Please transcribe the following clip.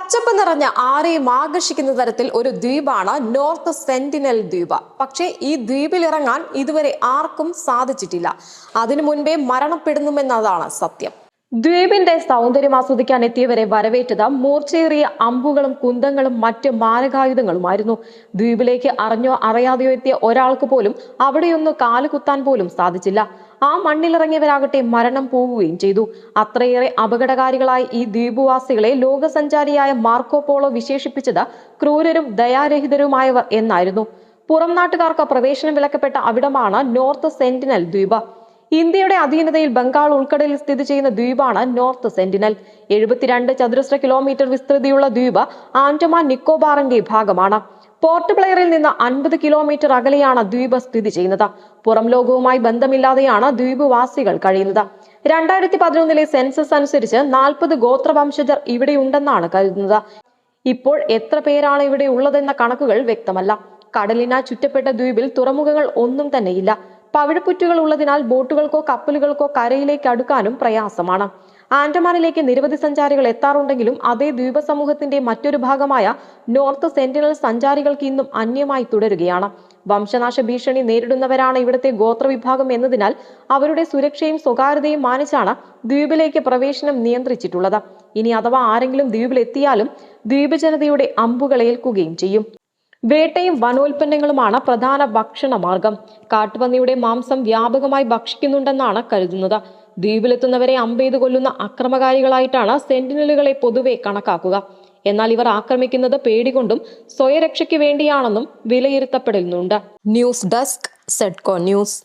പച്ചപ്പ് നിറഞ്ഞ ആരെയും ആകർഷിക്കുന്ന തരത്തിൽ ഒരു ദ്വീപാണ് നോർത്ത് സെന്റിനൽ ദ്വീപ്. പക്ഷേ ഈ ദ്വീപിൽ ഇറങ്ങാൻ ഇതുവരെ ആർക്കും സാധിച്ചിട്ടില്ല. അതിനു മുൻപേ മരണപ്പെടുന്നുമെന്നതാണ് സത്യം. ദ്വീപിന്റെ സൗന്ദര്യം ആസ്വദിക്കാൻ എത്തിയവരെ വരവേറ്റത് മൂർച്ചയേറിയ അമ്പുകളും കുന്തങ്ങളും മറ്റ് മാരകായുധങ്ങളുമായിരുന്നു. ദ്വീപിലേക്ക് അറിഞ്ഞോ അറിയാതെയോ എത്തിയ ഒരാൾക്ക് പോലും അവിടെയൊന്ന് കാലുകുത്താൻ പോലും സാധിച്ചില്ല. ആ മണ്ണിലിറങ്ങിയവരാകട്ടെ മരണം പോവുകയും ചെയ്തു. അത്രയേറെ അപകടകാരികളായ ഈ ദ്വീപുവാസികളെ ലോകസഞ്ചാരിയായ മാർക്കോ പോളോ വിശേഷിപ്പിച്ചത് ക്രൂരരും ദയാരഹിതരുമായവർ എന്നായിരുന്നു. പുറം നാട്ടുകാർക്ക് പ്രവേശനം വിലക്കപ്പെട്ട അവിടമാണ് നോർത്ത് സെന്റിനൽ ദ്വീപ്. ഇന്ത്യയുടെ അധീനതയിൽ ബംഗാൾ ഉൾക്കടലിൽ സ്ഥിതി ചെയ്യുന്ന ദ്വീപാണ് നോർത്ത് സെന്റിനൽ. എഴുപത്തിരണ്ട് ചതുരശ്ര കിലോമീറ്റർ വിസ്തൃതിയുള്ള ദ്വീപ് ആൻഡമാൻ നിക്കോബാറിന്റെ ഭാഗമാണ്. പോർട്ട് ബ്ലെയറിൽ നിന്ന് അൻപത് കിലോമീറ്റർ അകലെയാണ് ദ്വീപ് സ്ഥിതി ചെയ്യുന്നത്. പുറം ലോകവുമായി ബന്ധമില്ലാതെയാണ് ദ്വീപ് വാസികൾ കഴിയുന്നത്. രണ്ടായിരത്തി പതിനൊന്നിലെ സെൻസസ് അനുസരിച്ച് നാൽപ്പത് ഗോത്രവംശജർ ഇവിടെയുണ്ടെന്നാണ് കരുതുന്നത്. ഇപ്പോൾ എത്ര പേരാണ് ഇവിടെ ഉള്ളതെന്ന കണക്കുകൾ വ്യക്തമല്ല. കടലിനാൽ ചുറ്റപ്പെട്ട ദ്വീപിൽ തുറമുഖങ്ങൾ ഒന്നും തന്നെയില്ല. പവിഴപ്പുറ്റുകൾ ഉള്ളതിനാൽ ബോട്ടുകൾക്കോ കപ്പലുകൾക്കോ കരയിലേക്ക് അടുക്കാനും പ്രയാസമാണ്. ആൻഡമാനിലേക്ക് നിരവധി സഞ്ചാരികൾ എത്താറുണ്ടെങ്കിലും അതേ ദ്വീപ സമൂഹത്തിന്റെ മറ്റൊരു ഭാഗമായ നോർത്ത് സെന്റിനൽ സഞ്ചാരികൾക്ക് ഇന്നും അന്യമായി തുടരുകയാണ്. വംശനാശ ഭീഷണി നേരിടുന്നവരാണ് ഇവിടുത്തെ ഗോത്രവിഭാഗം എന്നതിനാൽ അവരുടെ സുരക്ഷയും സ്വകാര്യതയും മാനിച്ചാണ് ദ്വീപിലേക്ക് പ്രവേശനം നിയന്ത്രിച്ചിട്ടുള്ളത്. ഇനി അഥവാ ആരെങ്കിലും ദ്വീപിലെത്തിയാലും ദ്വീപ് ജനതയുടെ അമ്പുകളേൽക്കുകയും ചെയ്യും. വേട്ടയും വനോൽപ്പന്നങ്ങളുമാണ് പ്രധാന ഭക്ഷണ മാർഗം. കാട്ടുപന്നിയുടെ മാംസം വ്യാപകമായി ഭക്ഷിക്കുന്നുണ്ടെന്നാണ് കരുതുന്നത്. ദ്വീപിലെത്തുന്നവരെ അമ്പെയ്ത് കൊല്ലുന്ന അക്രമകാരികളായിട്ടാണ് സെന്റിനലുകളെ പൊതുവെ കണക്കാക്കുക. എന്നാൽ ഇവർ ആക്രമിക്കുന്നത് പേടികൊണ്ടും സ്വയരക്ഷയ്ക്ക് വേണ്ടിയാണെന്നും വിലയിരുത്തപ്പെടുന്നുണ്ട്. ന്യൂസ് ഡെസ്ക് സെഡ്കോ ന്യൂസ്.